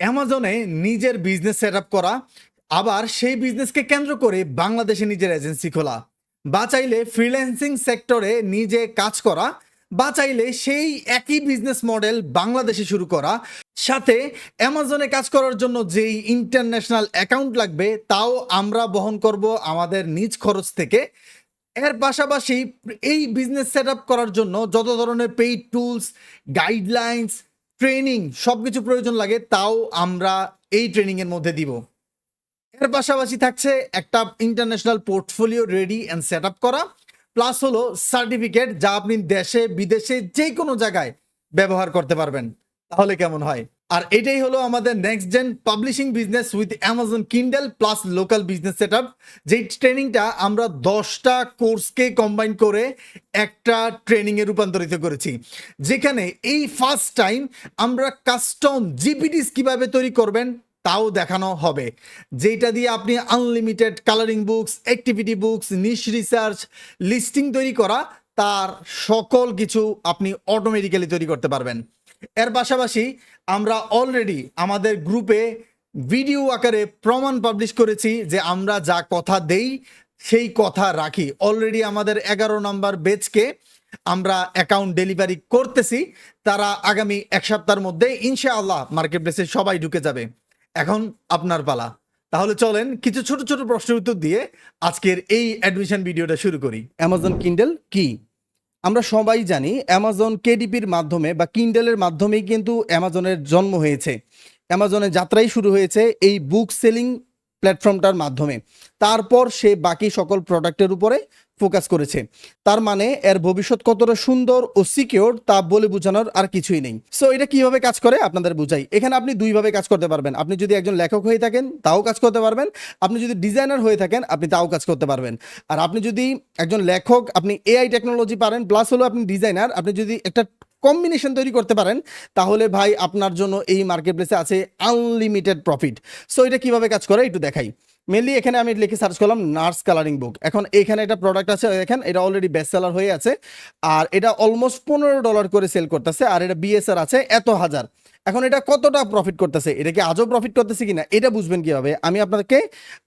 অ্যামাজনে নিজের business set করা, আবার সেই বিজনেসকে কেন্দ্র করে বাংলাদেশে নিজের এজেন্সি খোলা। বা চাইলে ফ্রিল্যান্সিং সেক্টরে নিজে কাজ করা বা চাইলে সেই একই বিজনেস মডেল বাংলাদেশে শুরু করা। সাথে অ্যামাজনে কাজ করার জন্য যেই ইন্টারন্যাশনাল অ্যাকাউন্ট লাগবে, তাও আমরা বহন করব আমাদের নিজ খরচ থেকে। এর পাশাপাশি এই বিজনেস সেট করার জন্য যত ধরনের পেইড টুলস গাইডলাইন্স ট্রেনিং সব কিছু প্রয়োজন লাগে, তাও আমরা এই ট্রেনিংয়ের মধ্যে দিব। এর পাশাপাশি থাকছে একটা international portfolio ready and set up করা প্লাস হলো সার্টিফিকেট যা আপনি দেশে, বিদেশে যে কোনো জায়গায় ব্যবহার করতে পারবেন। তাহলে কেমন হয়? আর এটাই হলো আমাদের next gen publishing business with Amazon Kindle plus local business set up যেই ট্রেনিংটা আমরা দশটা কোর্সকে কম্বাইন করে একটা ট্রেনিংয়ে রূপান্তরিত করেছি। যেখানে এই ফার্স্ট টাইম আমরা কাস্টম জিপিটিস কীভাবে তৈরি করবেন তাও দেখানো হবে। যেটা দিয়ে আপনি unlimited colouring books activity books niche research listing তৈরি করা, তার সকল কিছু আপনি অটোমেটিক্যালি তৈরি করতে পারবেন। এর পাশাপাশি আমরা অলরেডি আমাদের গ্রুপে ভিডিও আকারে প্রমাণ পাবলিশ করেছি যে আমরা যা কথা দেই, সেই কথা রাখি। অলরেডি আমাদের এগারো নাম্বার বেচকে আমরা অ্যাকাউন্ট ডেলিভারি করতেছি। তারা আগামী এক সপ্তাহের মধ্যে ইনশাআল্লাহ মার্কেট প্লেসে সবাই ঢুকে যাবে। এখন আপনার পালা। তাহলে চলেন কিছু ছোট ছোট প্রশ্নের উত্তর দিয়ে আজকের এই অ্যাডমিশন ভিডিওটা শুরু করি। অ্যামাজন কিন্ডেল কি? আমরা সবাই জানি অ্যামাজন কেডিপির মাধ্যমে বা কিন্ডেলের মাধ্যমেই কিন্তু অ্যামাজনের জন্ম হয়েছে। অ্যামাজনের যাত্রাই শুরু হয়েছে এই বুক সেলিং প্ল্যাটফর্মটার মাধ্যমে। তারপর সে বাকি সকল প্রোডাক্টের উপরে ফোকাস করেছে। তার মানে এর ভবিষ্যৎ কতটা সুন্দর ও সিকিওর তা বলে বোঝানোর আর কিছুই নেই। সো এটা কীভাবে কাজ করে? আপনাদের বুঝাই। এখানে আপনি দুইভাবে কাজ করতে পারবেন। আপনি যদি একজন লেখক হয়ে থাকেন, তাও কাজ করতে পারবেন। আপনি যদি ডিজাইনার হয়ে থাকেন, আপনি তাও কাজ করতে পারবেন। আর আপনি যদি একজন লেখক, আপনি এআই টেকনোলজি পারেন প্লাস হলো আপনি ডিজাইনার আপনি যদি একটা কম্বিনেশন তৈরি করতে পারেন, তাহলে ভাই আপনার জন্য এই মার্কেট প্লেসে আছে আনলিমিটেড প্রফিট সো এটা কীভাবে কাজ করে? একটু দেখাই। মেনলি এখানে আমি লিখে সার্চ করলাম নার্স কালারিং বুক এখন এখানে একটা প্রোডাক্ট আছে দেখেন এটা অলরেডি বেস্ট সেলার হয়ে আছে আর এটা অলমোস্ট পনেরো ডলার করে সেল করতেছে আর এটা বিএসআর আছে এত হাজার। এখন এটা কতটা প্রফিট করতেছে? এটা কি আজও প্রফিট করতেছে কিনা? এটা বুঝবেন কীভাবে? আমি আপনাদেরকে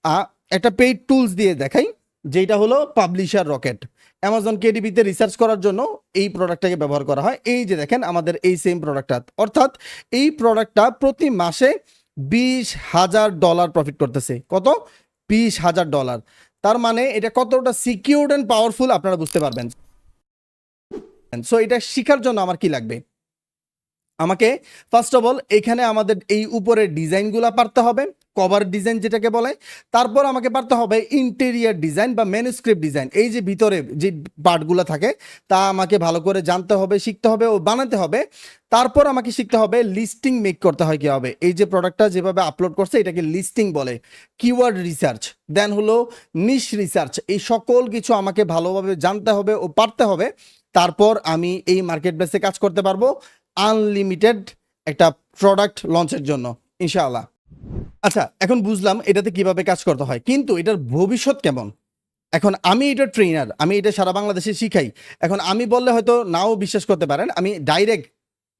আহ, একটা পেইড টুলস দিয়ে দেখাই যেটা হলো পাবলিশার রকেট অ্যামাজন কেডিবিতে রিসার্চ করার জন্য এই প্রোডাক্টটাকে ব্যবহার করা হয়। এই যে দেখেন আমাদের এই সেম প্রোডাক্টটা অর্থাৎ এই প্রোডাক্টটা প্রতি মাসে বিশ হাজার ডলার প্রফিট করতেছে। কত? বিশ হাজার ডলার। তার মানে এটা কতটা সিকিউরড অ্যান্ড পাওয়ারফুল আপনারা বুঝতে পারবেন। সো এটা শেখার জন্য আমার কি লাগবে? আমাকে ফার্স্ট অফ অল এখানে আমাদের এই উপরে ডিজাইনগুলো পারতে হবে। কভার ডিজাইন যেটাকে বলে, তারপর আমাকে পারতে হবে ইন্টেরিয়ার ডিজাইন বা ম্যানুস্ক্রিপ্ট ডিজাইন এই যে ভিতরে যে পার্টগুলো থাকে, তা আমাকে ভালো করে জানতে হবে, শিখতে হবে ও বানাতে হবে। তারপর আমাকে শিখতে হবে লিস্টিং মেক করতে হয় কি হবে এই যে প্রোডাক্টটা যেভাবে আপলোড করছে, এটাকে লিস্টিং বলে। কিওয়ার্ড রিসার্চ দেন হলো নিশ রিসার্চ এই সকল কিছু আমাকে ভালোভাবে জানতে হবে ও পারতে হবে। তারপর আমি এই মার্কেট প্লেসে কাজ করতে পারব। আনলিমিটেড একটা প্রোডাক্ট লঞ্চের জন্য, ইনশাআল্লাহ। আচ্ছা এখন বুঝলাম এটাতে কীভাবে কাজ করতে হয়। কিন্তু এটার ভবিষ্যৎ কেমন? এখন আমি এটা ট্রেনার আমি এটা সারা বাংলাদেশে শিখাই। এখন আমি বললে হয়তো নাও বিশ্বাস করতে পারেন, আমি ডাইরেক্ট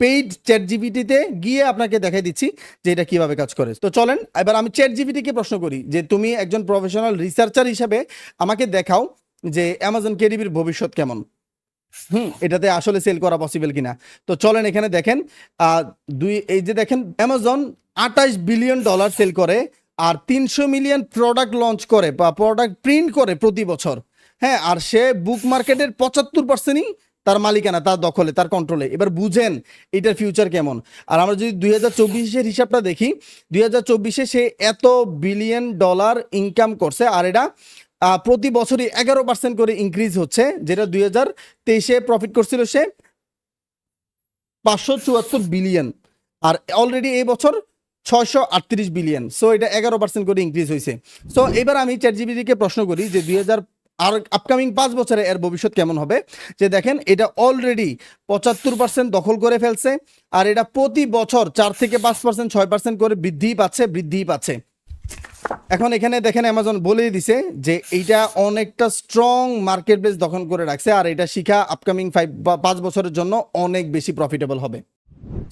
পেইড চ্যাট জিবিটিতে গিয়ে আপনাকে দেখাই দিচ্ছি যে এটা কীভাবে কাজ করে। তো চলেন, এবার আমি চ্যাট জিবিটিকে প্রশ্ন করি যে তুমি একজন প্রফেশনাল রিসার্চার হিসেবে আমাকে দেখাও যে অ্যামাজন কেডিবির ভবিষ্যৎ কেমন। হুম, এটাতে আসলে সেল করা পসিবল কিনা? তো চলেন এখানে দেখেন দুই, এই যে দেখেন অ্যামাজন আঠাশ বিলিয়ন ডলার সেল করে আর তিনশো মিলিয়ন প্রোডাক্ট লঞ্চ করে বা প্রোডাক্ট প্রিন্ট করে প্রতি বছর। হ্যাঁ আর সে বুক মার্কেটের পঁচাত্তর পার্সেন্টই তার মালিকানা, তার দখলে, তার কন্ট্রোলে এবার বুঝেন এটার ফিউচার কেমন। আর আমরা যদি দুই হাজার চব্বিশের হিসাবটা দেখি, দুই হাজার চব্বিশে সে এত বিলিয়ন ডলার ইনকাম করছে, আর এটা প্রতি বছরই এগারো পার্সেন্ট করে ইনক্রিজ হচ্ছে, যেটা দুই হাজার তেইশে প্রফিট করছিল সে পাঁচশো চুয়াত্তর বিলিয়ন আর অলরেডি এই বছর ছয়শো আটত্রিশ বিলিয়ন সো এটা এগারো পার্সেন্ট করে ইনক্রিজ হয়েছে। সো এবার আমি চ্যাট জিবিটিকে প্রশ্ন করি যে দুই হাজার আর আপকামিং পাঁচ বছরে এর ভবিষ্যৎ কেমন হবে? যে দেখেন, এটা অলরেডি পঁচাত্তর পার্সেন্ট দখল করে ফেলছে, আর এটা প্রতি বছর চার থেকে পাঁচ পার্সেন্ট ছয় পার্সেন্ট করে বৃদ্ধিই পাচ্ছে বৃদ্ধিই পাচ্ছে। এখন এখানে দেখেন অ্যামাজন বলেই দিছে যে এইটা অনেকটা স্ট্রং মার্কেট বেস দখল করে রাখছে, আর এটা শিখা আপকামিং ফাইভ বা পাঁচ বছরের জন্য অনেক বেশি প্রফিটেবল হবে।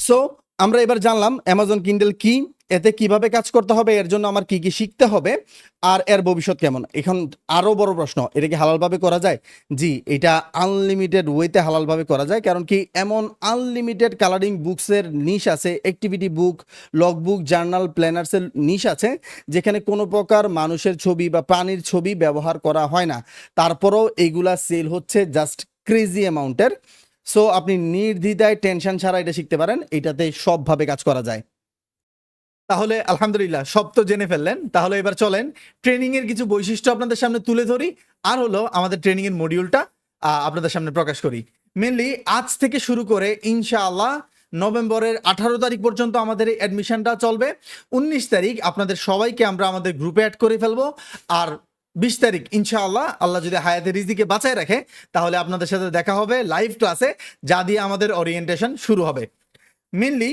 সো আমরা এবার জানলাম অ্যামাজন কিন্ডেল কি, এতে কীভাবে কাজ করতে হবে, এর জন্য আমার কি কি শিখতে হবে, আর এর ভবিষ্যৎ কেমন? এখন আরও বড় প্রশ্ন, এটা কি হালালভাবে করা যায়? জি, এটা আনলিমিটেড ওয়েতে হালালভাবে করা যায়, কারণ কি এমন আনলিমিটেড কালারিং বুকসের নিশ আছে activity book log book journal প্ল্যানার্সের niche আছে, যেখানে কোনো প্রকার মানুষের ছবি বা প্রাণীর ছবি ব্যবহার করা হয় না। তারপরেও এইগুলা সেল হচ্ছে জাস্ট ক্রেজি অ্যামাউন্টের সো আপনি নির্দ্বিধায় টেনশন ছাড়া এটা শিখতে পারেন, এটাতে সবভাবে কাজ করা যায়। তাহলে আলহামদুলিল্লাহ, সব তো জেনে ফেললেন। তাহলে এবার চলেন ট্রেনিং এর কিছু বৈশিষ্ট্য আপনাদের সামনে তুলে ধরি, আর হলো আমাদের ট্রেনিং এর মডিউলটা আপনাদের সামনে প্রকাশ করি। মেনলি আজ থেকে শুরু করে ইনশাআল্লাহ নভেম্বরের আঠারো তারিখ পর্যন্ত আমাদের এই অ্যাডমিশনটা চলবে। উনিশ তারিখ আপনাদের সবাইকে আমরা আমাদের গ্রুপে অ্যাড করে ফেলব, আর বিশ তারিখ, ইনশাআল্লাহ। আল্লাহ যদি হায়াতের রিজিকে বাঁচায় রাখে, তাহলে আপনাদের সাথে দেখা হবে লাইভ ক্লাসে যা দিয়ে আমাদের ওরিয়েন্টেশন শুরু হবে। মেনলি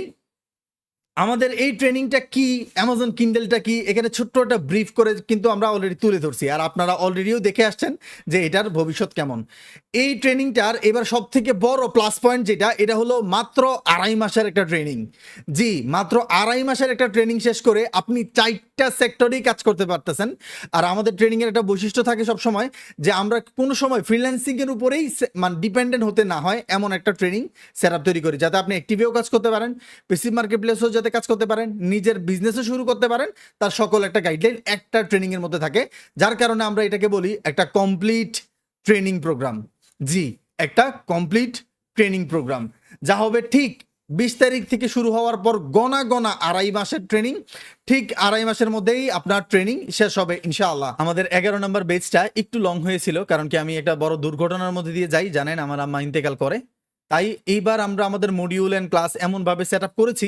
আমাদের এই ট্রেনিংটা কি? অ্যামাজন কিন্ডেলটা কি? এখানে ছোট্ট একটা ব্রিফ করে কিন্তু আমরা অলরেডি তুলে ধরছি। আর আপনারা অলরেডিও দেখে আসছেন যে এটার ভবিষ্যৎ কেমন। এই ট্রেনিংটার এবার সব থেকে বড় প্লাস পয়েন্ট যেটা, এটা হলো মাত্র আড়াই মাসের একটা ট্রেনিং জি, মাত্র আড়াই মাসের একটা ট্রেনিং শেষ করে আপনি চারটা সেক্টরেই কাজ করতে পারতেছেন। আর আমাদের ট্রেনিংয়ের একটা বৈশিষ্ট্য থাকে সব সময় যে আমরা কোনো সময় ফ্রিল্যান্সিংয়ের উপরেই মানে ডিপেন্ডেন্ট হতে না হয় এমন একটা ট্রেনিং সেট তৈরি করি, যাতে আপনি অ্যাক্টিভেও কাজ করতে পারেন পেসিভ মার্কেট প্লেসেও যাতে কাজ করতে পারেন, নিজের বিজনেসও শুরু করতে পারেন, তার সকল একটা গাইডলাইন একটা ট্রেনিংয়ের মধ্যে থাকে, যার কারণে আমরা এটাকে বলি একটা কমপ্লিট ট্রেনিং প্রোগ্রাম জি, একটা কমপ্লিট ট্রেনিং প্রোগ্রাম যা হবে ঠিক বিশ তারিখ থেকে শুরু হওয়ার পর গনা গনা আড়াই মাসের ট্রেনিং ঠিক আড়াই মাসের মধ্যেই আপনার ট্রেনিং শেষ হবে ইনশাআল্লাহ। আমাদের এগারো নম্বর বেচটা একটু লং হয়েছিল, কারণ কি আমি একটা বড় দুর্ঘটনার মধ্যে দিয়ে যাই, জানেন আমার আম্মা ইন্তেকাল করে। তাই এইবার আমরা আমাদের মডিউল অ্যান্ড ক্লাস এমনভাবে সেট আপ করেছি।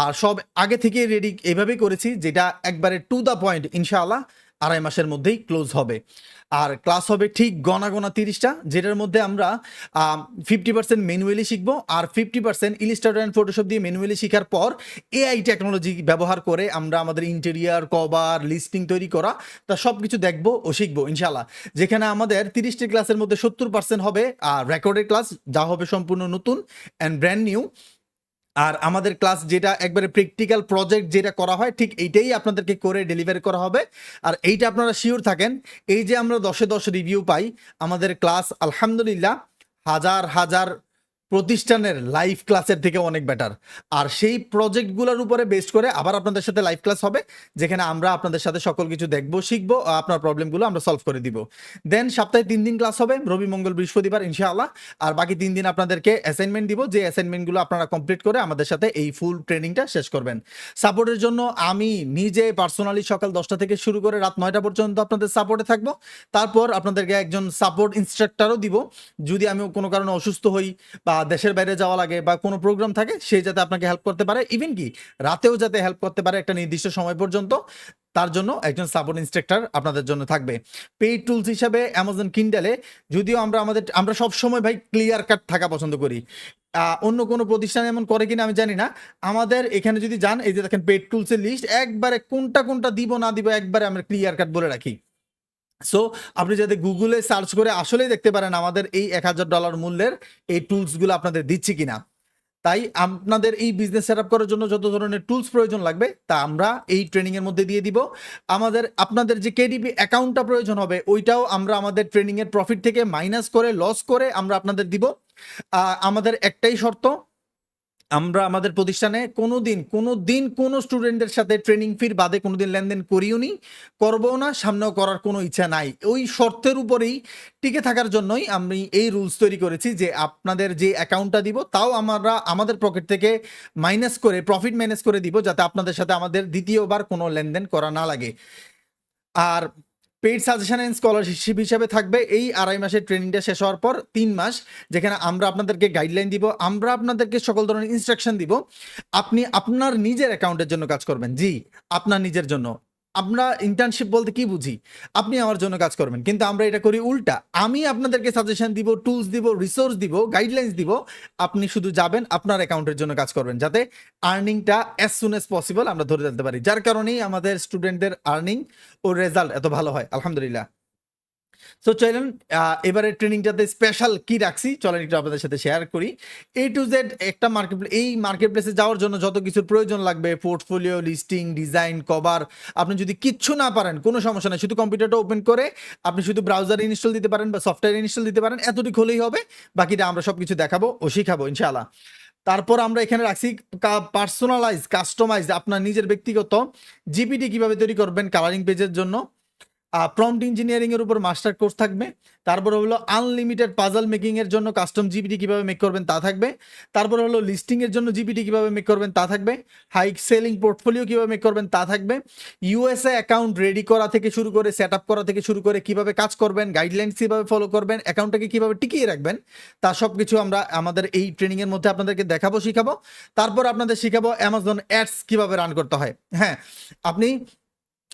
আর সব আগে থেকে রেডি এইভাবেই করেছি, যেটা একবারে টু দ্য পয়েন্ট ইনশাআল্লাহ, আড়াই মাসের মধ্যেই ক্লোজ হবে। আর ক্লাস হবে ঠিক গনা গনা তিরিশটা, যেটার মধ্যে আমরা ফিফটি পার্সেন্ট ম্যানুয়ালি শিখব আর fifty percent illustrator and Photoshop দিয়ে ম্যানুয়ালি শেখার পর এআই টেকনোলজি ব্যবহার করে আমরা আমাদের ইন্টেরিয়ার কভার লিস্টিং তৈরি করা, তা সব কিছু দেখব ও শিখব ইনশাল্লাহ যেখানে আমাদের তিরিশটি ক্লাসের মধ্যে সত্তর পার্সেন্ট হবে, আর রেকর্ডের ক্লাস যা হবে সম্পূর্ণ নতুন অ্যান্ড ব্র্যান্ড নিউ আর আমাদের ক্লাস যেটা একবারে প্র্যাকটিক্যাল প্রজেক্ট যেটা করা হয়, ঠিক এইটাই আপনাদেরকে করে ডেলিভারি করা হবে। আর এইটা আপনারা শিওর থাকেন, এই যে আমরা দশে দশ রিভিউ পাই, আমাদের ক্লাস আলহামদুলিল্লাহ হাজার হাজার প্রতিষ্ঠানের লাইভ ক্লাসের থেকে অনেক বেটার আর সেই প্রজেক্টগুলোর উপরে বেস্ট করে আবার আপনাদের সাথে লাইভ ক্লাস হবে, যেখানে আমরা আপনাদের সাথে সকল কিছু দেখব, শিখব আপনার প্রবলেমগুলো আমরা সলভ করে দিব। দেন সপ্তাহে তিন দিন ক্লাস হবে, রবি, মঙ্গল, বৃহস্পতিবার, ইনশাআল্লাহ। আর বাকি তিন দিন আপনাদেরকে অ্যাসাইনমেন্ট দিব, যে অ্যাসাইনমেন্টগুলো আপনারা কমপ্লিট করে আমাদের সাথে এই ফুল ট্রেনিংটা শেষ করবেন। সাপোর্টের জন্য আমি নিজে পার্সোনালি সকাল দশটা থেকে শুরু করে রাত নয়টা পর্যন্ত আপনাদের সাপোর্টে থাকব। তারপর আপনাদেরকে একজন সাপোর্ট ইনস্ট্রাক্টরও দিব। যদি আমি কোনো কারণে অসুস্থ হই বা দেশের বাইরে যাওয়া লাগে বা কোনো প্রোগ্রাম থাকে, সে যাতে আপনাকে হেল্প করতে পারে। ইভেন কি, রাতেও যাতে হেল্প করতে পারে একটা নির্দিষ্ট সময় পর্যন্ত, তার জন্য একজন সাপোর্ট ইনস্ট্রাক্টর আপনাদের জন্য থাকবে। পেইড টুলস হিসাবে অ্যামাজন কিন্ডালে যদিও আমরা আমাদের, আমরা সব সময় ভাই ক্লিয়ার কাট থাকা পছন্দ করি। অন্য কোনো প্রতিষ্ঠান এমন করে কিনা আমি জানি না। আমাদের এখানে যদি যান, এই যে দেখেন পেড টুলসের লিস্ট একবারে কোনটা কোনটা দিব না দিব একবারে আমরা ক্লিয়ার কাট বলে রাখি। সো আপনি যাতে গুগলে সার্চ করে আসলেই দেখতে পারেন আমাদের এই এক হাজার ডলার মূল্যের এই টুলসগুলো আপনাদের দিচ্ছি কিনা। তাই আপনাদের এই বিজনেস সেট আপ করার জন্য যত ধরনের টুলস প্রয়োজন লাগবে, তা আমরা এই ট্রেনিং এর মধ্যে দিয়ে দিব। আমাদের, আপনাদের যে কেডিপি অ্যাকাউন্টটা প্রয়োজন হবে, ওইটাও আমরা আমাদের ট্রেনিং এর প্রফিট থেকে মাইনাস করে লস করে আমরা আপনাদের দিব। আমাদের একটাই শর্ত আমরা আমাদের প্রতিষ্ঠানে কোনো দিন কোনো দিন কোনো স্টুডেন্টের সাথে ট্রেনিং ফির বাদে কোনো দিন লেনদেন করিও নি করব না, সামনেও করার কোনো ইচ্ছা নাই। ওই শর্তের উপরেই টিকে থাকার জন্যই আমি এই রুলস তৈরি করেছি যে আপনাদের যে অ্যাকাউন্টটা দিব, তাও আমরা আমাদের পকেট থেকে মাইনাস করে প্রফিট মাইনাস করে দিব, যাতে আপনাদের সাথে আমাদের দ্বিতীয়বার কোনো লেনদেন করা না লাগে। আর পেইড সাজেশন অ্যান্ড স্কলারশিপ হিসাবে থাকবে। এই আড়াই মাসের ট্রেনিংটা শেষ হওয়ার পর তিন মাস, যেখানে আমরা আপনাদেরকে গাইডলাইন দিব, আমরা আপনাদেরকে সকল ধরনের ইনস্ট্রাকশন দিব। আপনি আপনার নিজের অ্যাকাউন্টের জন্য কাজ করবেন। জি, আপনার নিজের জন্য। আমরা ইন্টার্নশিপ বলতে কি বুঝি? আপনি আমার জন্য কাজ করবেন, কিন্তু আমরা এটা করি উল্টা। আমি আপনাদেরকে সাজেশন দিব টুলস দিব রিসোর্স দিব গাইডলাইন্স দিব, আপনি শুধু যাবেন আপনার অ্যাকাউন্টের জন্য কাজ করবেন, যাতে আর্নিংটা অ্যাজ সুন এস পসিবল আমরা ধরে ফেলতে পারি। যার কারণেই আমাদের স্টুডেন্টদের আর্নিং ও রেজাল্ট এত ভালো হয়, আলহামদুলিল্লাহ। সো চলেন এবারে ট্রেনিংটাতে স্পেশাল কি রাখছি? চলেন একটু আপনাদের সাথে শেয়ার করি। এ টু জেড একটা মার্কেট এই মার্কেট প্লেসে যাওয়ার জন্য যত কিছুর প্রয়োজন লাগবে পোর্টফোলিও লিস্টিং ডিজাইন কভার আপনি যদি কিচ্ছু না পারেন, কোনো সমস্যা নেই, শুধু কম্পিউটারটা ওপেন করে আপনি শুধু ব্রাউজার ইনস্টল দিতে পারেন বা সফটওয়্যার ইনস্টল দিতে পারেন, এতটুকু হলেই হবে, বাকিটা আমরা সব কিছু দেখাবো ও শিখাবো, ইনশাআল্লাহ। তারপর আমরা এখানে রাখছি পার্সোনালাইজ কাস্টমাইজ আপনার নিজের ব্যক্তিগত জিপিটি কীভাবে তৈরি করবেন কালারিং পেজের জন্য প্রম্পট ইঞ্জিনিয়ারিং এর উপর মাস্টার কোর্স থাকবে। তারপর হলো আনলিমিটেড পাজল মেকিং এর জন্য কাস্টম জিপিটি কীভাবে মেক করবেন তা থাকবে। তারপর হলো লিস্টিং এর জন্য জিপিটি কীভাবে মেক করবেন তা থাকবে। হাই সেলিং পোর্টফোলিও কীভাবে মেক করবেন তা থাকবে। ইউএসএ অ্যাকাউন্ট রেডি করা থেকে শুরু করে সেট আপ করা থেকে শুরু করে কীভাবে কাজ করবেন গাইডলাইন্স কীভাবে ফলো করবেন অ্যাকাউন্টটাকে কীভাবে টিকিয়ে রাখবেন, তা সব কিছু আমরা আমাদের এই ট্রেনিং এর মধ্যে আপনাদেরকে দেখাবো, শিখাবো। তারপর আপনাদের শিখাবো অ্যামাজন অ্যাডস কীভাবে রান করতে হয়। হ্যাঁ আপনি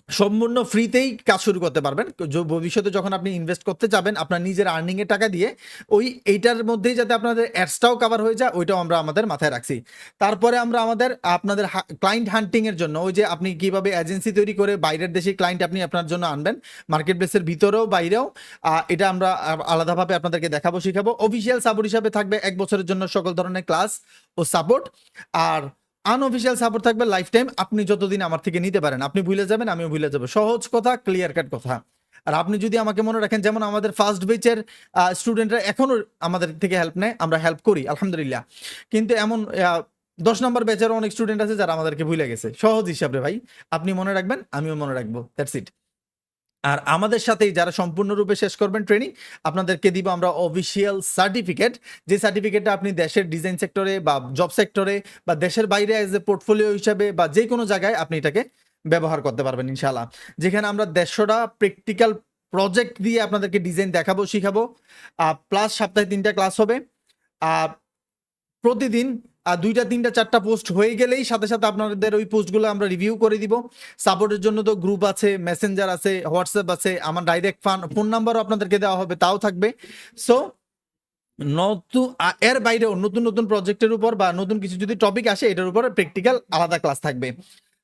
সম্পূর্ণ ফ্রিতেই কাজ শুরু করতে পারবেন। ভবিষ্যতে যখন আপনি ইনভেস্ট করতে যাবেন, আপনার নিজের আর্নিং এর টাকা দিয়ে ওই এইটার মধ্যেই যাতে আপনাদের অ্যাডসটাও কভার হয়ে যায়, ওইটাও আমরা আমাদের মাথায় রাখছি। তারপরে আমরা আমাদের, আপনাদের ক্লায়েন্ট হান্টিং এর জন্য, ওই যে আপনি কীভাবে এজেন্সি তৈরি করে বাইরের দেশে ক্লায়েন্ট আপনি আপনার জন্য আনবেন মার্কেট প্লেসের ভিতরেও, বাইরেও এটা আমরা আলাদাভাবে আপনাদেরকে দেখাবো, শিখাবো। অফিসিয়াল সাপোর্ট হিসাবে থাকবে এক বছরের জন্য সকল ধরনের ক্লাস ও সাপোর্ট আর আনঅফিসিয়াল সাপোর্ট থাকবে লাইফ টাইম আপনি যতদিন আমার থেকে নিতে পারেন, আপনি ভুলে যাবেন, আমিও ভুলে যাব। সহজ কথা ক্লিয়ার কাট কথা। আর আপনি যদি আমাকে মনে রাখেন, যেমন আমাদের ফার্স্ট বেচের স্টুডেন্টরা এখনও আমাদের থেকে হেল্প নেয়, আমরা হেল্প করি, আলহামদুলিল্লাহ। কিন্তু এমন দশ নম্বর বেচেরও অনেক স্টুডেন্ট আছে যারা আমাদেরকে ভুলে গেছে। সহজ হিসাবে ভাই। আপনি মনে রাখবেন, আমিও মনে রাখব। দ্যাটস ইট আর আমাদের সাথেই যারা সম্পূর্ণরূপে শেষ করবেন ট্রেনিং আপনাদেরকে দিব আমরা অফিসিয়াল সার্টিফিকেট যে সার্টিফিকেটটা আপনি দেশের ডিজাইন সেক্টরে বা জব সেক্টরে বা দেশের বাইরে এজ এ পোর্টফোলিও হিসাবে বা যে কোনো জায়গায় আপনি এটাকে ব্যবহার করতে পারবেন, ইনশাআল্লাহ। যেখানে আমরা দেড়শোটা প্র্যাকটিক্যাল প্রজেক্ট দিয়ে আপনাদেরকে ডিজাইন দেখাবো, শিখাবো। প্লাস সপ্তাহে তিনটা ক্লাস হবে। আর প্রতিদিন আহ, দুইটা তিনটা চারটা পোস্ট হয়ে গেলেই সাথে সাথে আপনাদের ওই পোস্টগুলো আমরা রিভিউ করে দিব। সাপোর্টের জন্য তো গ্রুপ আছে মেসেঞ্জার আছে হোয়াটসঅ্যাপ আছে আমার ডাইরেক্ট ফান ফোন নাম্বারও আপনাদেরকে দেওয়া হবে তাও থাকবে। সো নতুন এর বাইরেও নতুন নতুন প্রজেক্টের উপর বা নতুন কিছু যদি টপিক আসে এটার উপর প্র্যাকটিক্যাল আলাদা ক্লাস থাকবে।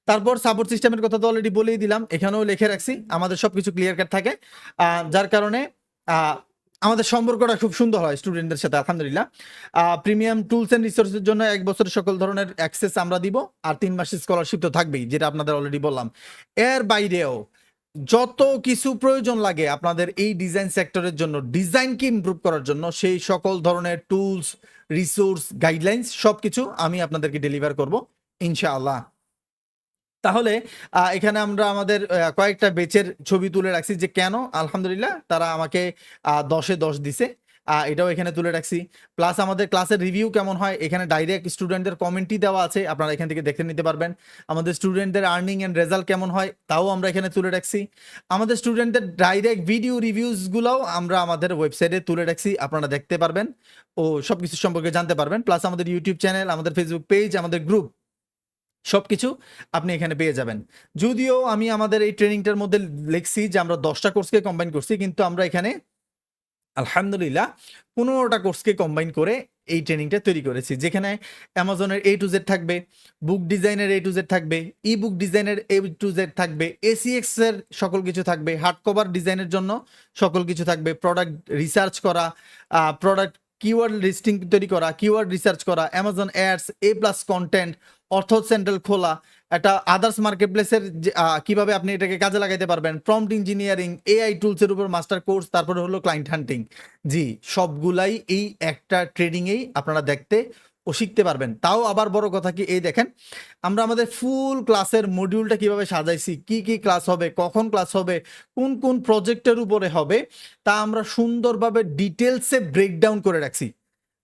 তারপর সাপোর্ট সিস্টেমের কথা তো অলরেডি বলেই দিলাম এখানেও লিখে রাখছি আমাদের সবকিছু ক্লিয়ার কাট থাকে। যার কারণে আমাদের সম্পর্কটা খুব সুন্দর হয় স্টুডেন্টদের সাথে, আলহামদুলিল্লাহ। প্রিমিয়াম টুলস এন্ড রিসোর্সের জন্য এক বছরের সকল ধরনের অ্যাক্সেস আমরা দিব, আর তিন মাসের স্কলারশিপ তো থাকবেই, যেটা আপনাদের অলরেডি বললাম। এর বাইরেও যত কিছু প্রয়োজন লাগে আপনাদের এই ডিজাইন সেক্টরের জন্য ডিজাইনকে ইমপ্রুভ করার জন্য, সেই সকল ধরনের টুলস রিসোর্স গাইডলাইন্স সবকিছু আমি আপনাদেরকে ডেলিভার করব, ইনশাআল্লাহ। তাহলে এখানে আমরা আমাদের কয়েকটা বেচের ছবি তুলে রাখছি যে কেন আলহামদুলিল্লাহ তারা আমাকে দশে দশ দিছে। এটাও এখানে তুলে রাখছি। প্লাস আমাদের ক্লাসের রিভিউ কেমন হয়, এখানে ডাইরেক্ট স্টুডেন্টদের কমেন্টই দেওয়া আছে, আপনারা এখান থেকে দেখে নিতে পারবেন। আমাদের স্টুডেন্টদের আর্নিং অ্যান্ড রেজাল্ট কেমন হয়, তাও আমরা এখানে তুলে রাখছি। আমাদের স্টুডেন্টদের ডাইরেক্ট ভিডিও রিভিউসগুলোও আমরা আমাদের ওয়েবসাইটে তুলে রাখছি, আপনারা দেখতে পারবেন। ও সব কিছু সম্পর্কে জানতে পারবেন। প্লাস আমাদের ইউটিউব চ্যানেল, আমাদের ফেসবুক পেজ, আমাদের গ্রুপ সবকিছু আপনি এখানে পেয়ে যাবেন। যদিও আমি আমাদের এই ট্রেনিংটার মধ্যে লিখছি যে আমরা দশটা কোর্সকে কম্বাইন করছি, কিন্তু আমরা এখানে আলহামদুলিল্লাহ পনেরোটা কোর্সকে কম্বাইন করে এই ট্রেনিংটা তৈরি করেছি, যেখানে অ্যামাজনের এ টু জেড থাকবে বুক ডিজাইনের এ টু জেড থাকবে ই বুক ডিজাইনের এ টু জেড থাকবে এসিএক্স এর সকল কিছু থাকবে হার্ড কভার ডিজাইনের জন্য সকল কিছু থাকবে প্রোডাক্ট রিসার্চ করা প্রোডাক্ট কিওয়ার্ড লিস্টিং তৈরি করা কিওয়ার্ড রিসার্চ করা Amazon ads A plus content অর্থ সেন্ট্রাল খোলা, একটা আদার্স মার্কেট প্লেসের কীভাবে আপনি এটাকে কাজে লাগাইতে পারবেন প্রম্পট ইঞ্জিনিয়ারিং এআই টুলসের উপর মাস্টার কোর্স তারপরে হলো ক্লায়েন্ট হান্টিং জি, সবগুলাই এই একটা ট্রেডিংয়েই আপনারা দেখতে ও শিখতে পারবেন। তাও আবার বড় কথা কি, এই দেখেন, আমরা আমাদের ফুল ক্লাসের মডিউলটা কীভাবে সাজাইছি, কি কি ক্লাস হবে, কখন ক্লাস হবে, কোন কোন প্রজেক্টের উপরে হবে, তা আমরা সুন্দরভাবে ডিটেলসে ব্রেকডাউন করে রাখছি।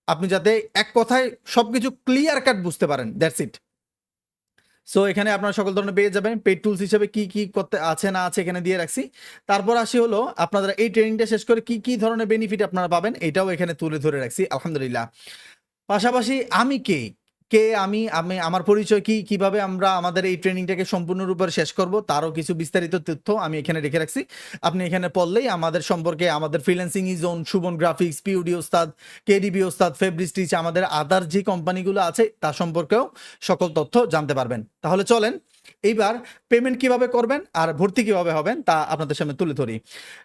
আপনি যাতে এক কথায় সবকিছু ক্লিয়ার কাট বুঝতে পারেন দ্যাটস ইট সো এখানে আপনারা সকল ধরনের পেয়ে যাবেন। পেড টুলস হিসেবে কি কি করতে আছে, না আছে এখানে দিয়ে রাখছি। তারপর আসি হলো, আপনারা এই ট্রেনিংটা শেষ করে কি কি ধরনের বেনিফিট আপনারা পাবেন, এটাও এখানে তুলে ধরে রাখছি, আলহামদুলিল্লাহ। পাশাপাশি আমি কে? কে আমি আমি, আমার পরিচয় কি, কীভাবে আমরা আমাদের এই ট্রেনিংটাকে সম্পূর্ণরূপে শেষ করব, তারও কিছু বিস্তারিত তথ্য আমি এখানে রেখে রাখছি। আপনি এখানে পড়লেই আমাদের সম্পর্কে, আমাদের ফ্রিল্যান্সিং ইজোন সুবন গ্রাফিক্স পিউডি ওস্তাদ কেডিবি ওস্তাদ ফেব্রিস্টিচ আমাদের আদার যে কোম্পানিগুলো আছে, তা সম্পর্কেও সকল তথ্য জানতে পারবেন। তাহলে চলেন, এইবার পেমেন্ট কীভাবে করবেন আর ভর্তি কীভাবে হবেন, তা আপনাদের সামনে তুলে ধরি।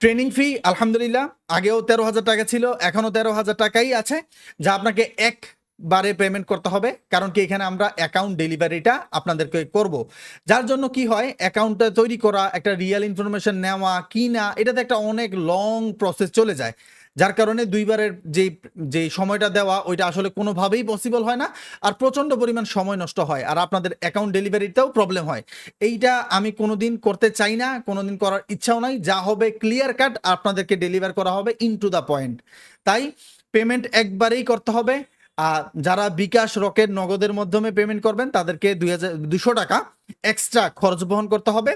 ট্রেনিং ফি আলহামদুলিল্লাহ, আগেও তেরো হাজার টাকা ছিল, এখনও তেরো হাজার টাকাই আছে, যা আপনাকে একবারে পেমেন্ট করতে হবে, কারণ কি এখানে আমরা অ্যাকাউন্ট ডেলিভারিটা আপনাদেরকে করব। যার জন্য কি হয় অ্যাকাউন্টটা তৈরি করা, একটা রিয়েল ইনফরমেশন নেওয়া কি না এটাতে একটা অনেক লং প্রসেস চলে যায়। যার কারণে দুইবারের যে যে সময়টা দেওয়া, ওইটা আসলে কোনোভাবেই পসিবল হয় না, আর প্রচণ্ড পরিমাণ সময় নষ্ট হয়, আর আপনাদের অ্যাকাউন্ট ডেলিভারিতেও প্রবলেম হয়। এইটা আমি কোনো দিন করতে চাই না কোনো দিন করার ইচ্ছাও নাই, যা হবে ক্লিয়ার কাট আপনাদেরকে ডেলিভার করা হবে ইন টু দ্য পয়েন্ট তাই পেমেন্ট একবারেই করতে হবে যারা বিকাশ রকেট নগদের মাধ্যমে পেমেন্ট করবেন, তাদেরকে দুই হাজার, দুশো টাকা এক্সট্রা খরচ বহন করতে হবে।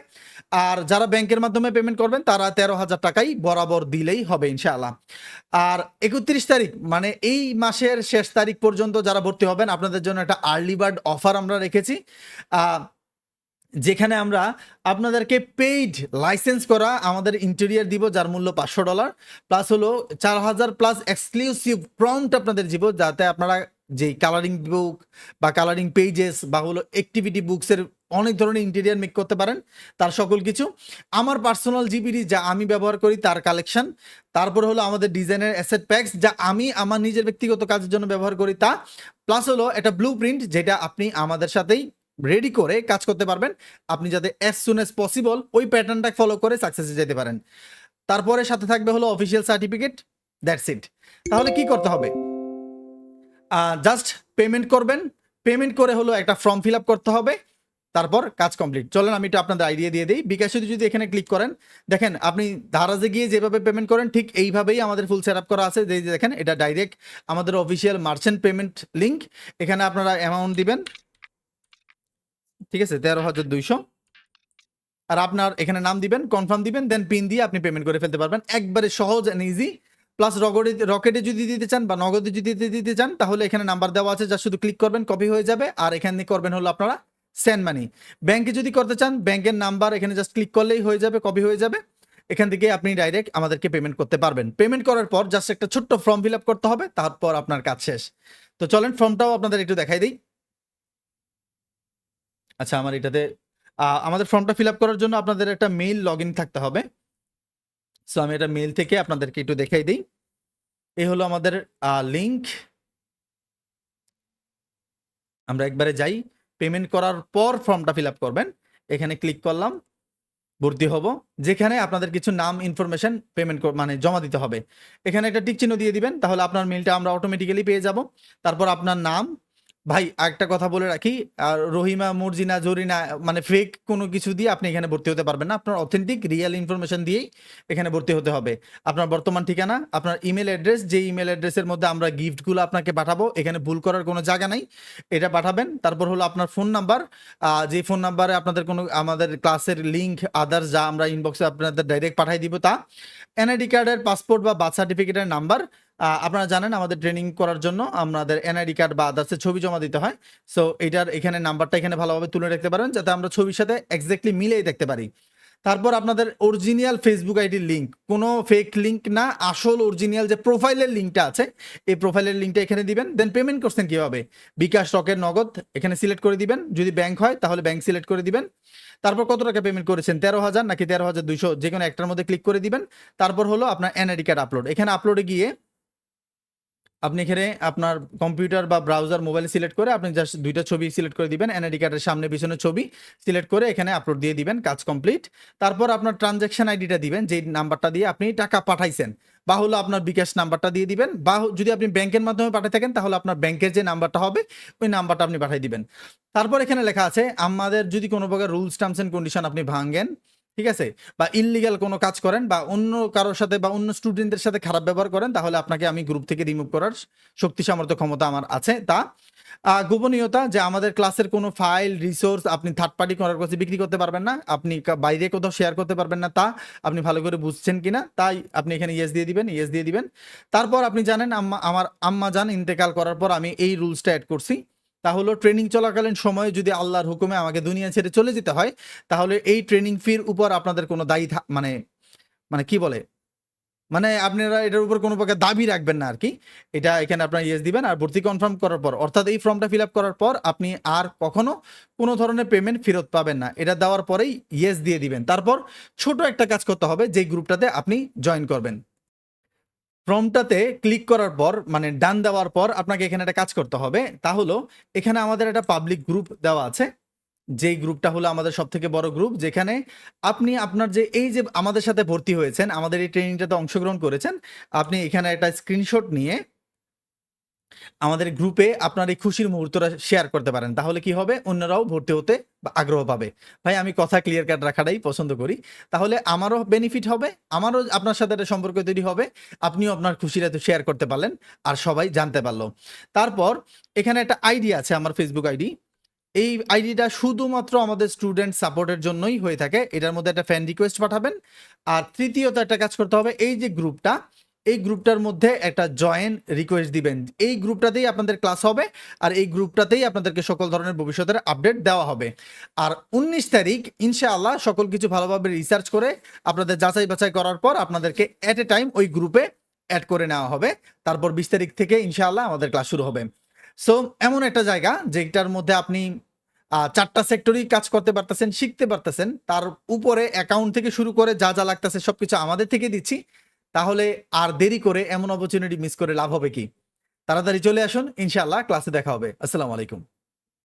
আর যারা ব্যাংকের মাধ্যমে পেমেন্ট করবেন, তারা তেরো হাজার টাকাই বরাবর দিলেই হবে ইনশাআল্লাহ। আর একত্রিশ তারিখ মানে এই মাসের শেষ তারিখ পর্যন্ত যারা ভর্তি হবেন, আপনাদের জন্য একটা আর্লি বার্ড অফার আমরা রেখেছি। যেখানে আমরা আপনাদেরকে পেইড লাইসেন্স করা আমাদের ইন্টেরিয়ার দিব, যার মূল্য পাঁচশো ডলার প্লাস হলো চার হাজার প্লাস এক্সক্লুসিভ প্রম্পট আপনাদের দিব, যাতে আপনারা যেই কালারিং বুক বা কালারিং পেজেস বা হলো অ্যাক্টিভিটি বুকসের অনেক ধরনের ইন্টেরিয়ার মেক করতে পারেন, তার সকল কিছু। আমার পার্সোনাল জিবিডি যা আমি ব্যবহার করি, তার কালেকশন তারপর হলো আমাদের ডিজাইনের অ্যাসেট প্যাক্স যা আমি আমার নিজের ব্যক্তিগত কাজের জন্য ব্যবহার করি তা প্লাস হলো একটা ব্লু প্রিন্ট যেটা আপনি আমাদের সাথেই রেডি করে কাজ করতে পারবেন। আপনি যাতে অ্যাজ সুন অ্যাজ পসিবল ওই প্যাটার্নটা ফলো করে সাকসেসে যেতে পারেন। তারপরে সাথে থাকবে হলো অফিসিয়াল সার্টিফিকেট দ্যাটস ইট তাহলে কি করতে হবে? জাস্ট পেমেন্ট করবেন। পেমেন্ট করে হলো একটা ফর্ম ফিল আপ করতে হবে। তারপর কাজ কমপ্লিট চলেন আমি এটা আপনাদের আইডিয়া দিয়ে দিই। বিকাশে যদি এখানে ক্লিক করেন, দেখেন আপনি ধারাজে গিয়ে যেভাবে পেমেন্ট করেন, ঠিক এইভাবেই আমাদের ফুল সেট আপ করা আছে। যে দেখেন, এটা ডাইরেক্ট আমাদের অফিসিয়াল মার্চেন্ট পেমেন্ট লিঙ্ক এখানে আপনারা অ্যামাউন্ট দিবেন। ঠিক আছে, তেরো হাজার দুইশো। আর আপনার এখানে নাম দিবেন কনফার্ম দিবেন দেন পিন দিয়ে আপনি পেমেন্ট করে ফেলতে পারবেন। একবারে সহজ অ্যান্ড ইজি প্লাস রকেটে রকেটে যদি দিতে চান বা নগদে যদি দিতে দিতে চান, তাহলে এখানে নাম্বার দেওয়া আছে যা শুধু ক্লিক করবেন কপি হয়ে যাবে। আর এখানে করবেন হলো আপনারা সেন্ড মানি ব্যাংকে যদি করতে চান ব্যাংকের নাম্বার এখানে জাস্ট ক্লিক করলেই হয়ে যাবে কপি হয়ে যাবে। এখান থেকে আপনি ডাইরেক্ট আমাদেরকে পেমেন্ট করতে পারবেন। পেমেন্ট করার পর জাস্ট একটা ছোট্ট ফর্ম ফিল আপ করতে হবে, তারপর আপনার কাজ শেষ। তো চলেন ফর্মটাও আপনাদের একটু দেখাই দিই। আচ্ছা আমার এটাতে আমাদের ফর্মটা ফিল আপ করার জন্য আপনাদের একটা মেইল লগ থাকতে হবে। সো, আমি এটা মেইল থেকে আপনাদেরকে একটু দেখাই দিই। এই হলো আমাদের লিংক। আমরা একবারে যাই। পেমেন্ট করার পর ফর্মটা ফিল আপ করবেন। এখানে ক্লিক করলাম। ভর্তি হব। যেখানে আপনাদের কিছু নাম, ইনফরমেশন পেমেন্ট মানে জমা দিতে হবে। এখানে একটা টিক চিহ্ন দিয়ে দিবেন। তাহলে আপনার মেলটা আমরা অটোমেটিক্যালি পেয়ে যাব। তারপর আপনার নাম ভাই একটা কথা বলে রাখি। আর রহিমা, মর্জিনা, জরিনা মানে ফেক কোনো কিছু দিয়ে আপনি এখানে ভর্তি হতে পারবেন না। আপনার অথেন্টিক রিয়েল ইনফরমেশন দিয়েই এখানে ভর্তি হতে হবে। আপনার বর্তমান ঠিকানা, আপনার ইমেল অ্যাড্রেস যে ইমেল অ্যাড্রেসের মধ্যে আমরা গিফটগুলো আপনাকে পাঠাবো, এখানে ভুল করার কোনো জায়গা নাই। এটা পাঠাবেন, তারপর হলো আপনার ফোন নাম্বার যে ফোন নাম্বারে আপনাদের কোনো, আমাদের ক্লাসের লিঙ্ক আদার্স যা আমরা ইনবক্সে আপনাদের ডাইরেক্ট পাঠিয়ে দিব তা। এনআইডি কার্ডের পাসপোর্ট বা বার্থ সার্টিফিকেটের নাম্বার আপনারা জানেন আমাদের ট্রেনিং করার জন্য আমাদের এনআইডি কার্ড বা আদার্সের ছবি জমা দিতে হয়। সো এটার এখানে নাম্বারটা এখানে ভালোভাবে তুলে রাখতে পারেন যাতে আমরা ছবির সাথে এক্স্যাক্টলি মিলেই দেখতে পারি। তারপর আপনাদের অরিজিনাল ফেসবুক আইডির লিঙ্ক কোনো ফেক লিঙ্ক না, আসল অরিজিনাল যে প্রোফাইলের লিঙ্কটা আছে, এই প্রোফাইলের লিঙ্কটা এখানে দিবেন দেন পেমেন্ট করছেন কীভাবে? বিকাশ রকের নগদ, এখানে সিলেক্ট করে দিবেন। যদি ব্যাংক হয়, তাহলে ব্যাংক সিলেক্ট করে দিবেন। তারপর কত টাকা পেমেন্ট করেছেন? তেরো হাজার নাকি তেরো হাজার দুইশো? যে কোনো একটার মধ্যে ক্লিক করে দিবেন। তারপর হলো আপনার এনআইডি কার্ড আপলোড এখানে আপলোডে গিয়ে আপনি এখানে আপনার কম্পিউটার বা ব্রাউজার মোবাইল সিলেক্ট করে আপনি জাস্ট দুইটা ছবি সিলেক্ট করে দিবেন এনআইডি কার্ডের সামনে পিছনে ছবি সিলেক্ট করে এখানে আপলোড দিয়ে দিবেন, কাজ কমপ্লিট তারপর আপনার ট্রানজ্যাকশন আইডিটা দিবেন, যেই নাম্বারটা দিয়ে আপনি টাকা পাঠাইছেন, বা হলো আপনার বিকাশ নাম্বারটা দিয়ে দিবেন, বা যদি আপনি ব্যাংকের মাধ্যমে পাঠিয়ে থাকেন, তাহলে আপনার ব্যাংকের যে নাম্বারটা হবে, ওই নাম্বারটা আপনি পাঠিয়ে দিবেন। তারপর এখানে লেখা আছে, আমাদের যদি কোনো প্রকার রুলস টার্মস এন্ড কন্ডিশন আপনি ভাঙেন ঠিক আছে? বা ইললিগাল কোনো কাজ করেন বা অন্য কারোর সাথে বা অন্য স্টুডেন্টদের সাথে খারাপ ব্যবহার করেন, তাহলে আপনাকে আমি গ্রুপ থেকে রিমুভ করার শক্তি সামর্থ্য ক্ষমতা আমার আছে। তা গোপনীয়তা যে আমাদের ক্লাসের কোনো ফাইল রিসোর্স আপনি থার্ড পার্টি করার কাছে বিক্রি করতে পারবেন না, আপনি বাইরে কোথাও শেয়ার করতে পারবেন না, তা আপনি ভালো করে বুঝছেন কিনা, তাই আপনি এখানে ইয়েস দিয়ে দিবেন ইয়েস দিয়ে দিবেন। তারপর আপনি জানেন আম্মা, আমার আম্মা জান ইন্তেকাল করার পর আমি এই রুলসটা অ্যাড করছি। তা হলো ট্রেনিং চলাকালীন সময়ে যদি আল্লাহর হুকুমে আমাকে দুনিয়া ছেড়ে চলে যেতে হয়, তাহলে এই ট্রেনিং ফির উপর আপনাদের কোনো দায়ী মানে মানে কি বলে? মানে আপনারা এটার উপর কোনো প্রকার দাবি রাখবেন না আর কি এটা এখানে আপনারা ইয়েস দিবেন আর ভর্তি কনফার্ম করার পর, অর্থাৎ এই ফর্মটা ফিল আপ করার পর আপনি আর কখনো কোনো ধরনের পেমেন্ট ফেরত পাবেন না। এটা দেওয়ার পরেই ইয়েস দিয়ে দিবেন। তারপর ছোট একটা কাজ করতে হবে যে গ্রুপটাতে আপনি জয়েন করবেন। ফর্মটাতে ক্লিক করার পর মানে ডান দেওয়ার পর আপনাকে এখানে একটা কাজ করতে হবে। তা হলো, এখানে আমাদের একটা পাবলিক গ্রুপ দেওয়া আছে। যেই গ্রুপটা হলো আমাদের সব থেকে বড় গ্রুপ যেখানে আপনি আপনার যে, এই যে আমাদের সাথে ভর্তি হয়েছেন, আমাদের এই ট্রেনিংটাতে অংশগ্রহণ করেছেন, আপনি এখানে একটা স্ক্রিনশট নিয়ে আমাদের গ্রুপে আপনার এই খুশির মুহূর্তটা শেয়ার করতে পারেন। তাহলে কি হবে? অন্যরাও ভর্তি হতে আগ্রহ পাবে। ভাই, আমি কথা ক্লিয়ার কাট রাখাটাই পছন্দ করি। তাহলে আমারও বেনিফিট হবে, আমারও আপনার সাথে একটা সম্পর্ক তৈরি হবে, আপনিও আপনার খুশিটা তো শেয়ার করতে পারলেন আর সবাই জানতে পারল। তারপর এখানে একটা আইডি আছে আমার ফেসবুক আইডি এই আইডিটা শুধুমাত্র আমাদের স্টুডেন্ট সাপোর্টের জন্যই হয়ে থাকে। এটার মধ্যে একটা ফ্যান রিকোয়েস্ট পাঠাবেন। আর তৃতীয়ত একটা কাজ করতে হবে, এই যে গ্রুপটা এই গ্রুপটার মধ্যে একটা জয়েন রিকোয়েস্ট দিবেন। এই গ্রুপটাতেই আপনাদের ক্লাস হবে আর এই গ্রুপটাতেই আপনাদেরকে সকল ধরনের ভবিষ্যতের আপডেট দেওয়া হবে। আর উনিশ তারিখ, ইনশাআল্লাহ, সকল কিছু ভালোভাবে রিসার্চ করে, আপনাদের যাচাই বাছাই করার পর আপনাদেরকে অ্যাট এ টাইম ওই গ্রুপে অ্যাড করে নেওয়া হবে। তারপর বিশ তারিখ থেকে ইনশাআল্লাহ আমাদের ক্লাস শুরু হবে। সো এমন একটা জায়গা যেটার মধ্যে আপনি চারটা সেক্টরেই কাজ করতে পারতেছেন, শিখতে পারতেছেন, তার উপরে অ্যাকাউন্ট থেকে শুরু করে যা যা লাগতেছে সবকিছু আমাদের থেকে দিচ্ছি। তাহলে আর দেরি করে এমন অপরচুনিটি মিস করে লাভ হবে কি? তাড়াতাড়ি চলে আসুন ইনশাল্লাহ ক্লাসে দেখা হবে। আসসালামু আলাইকুম।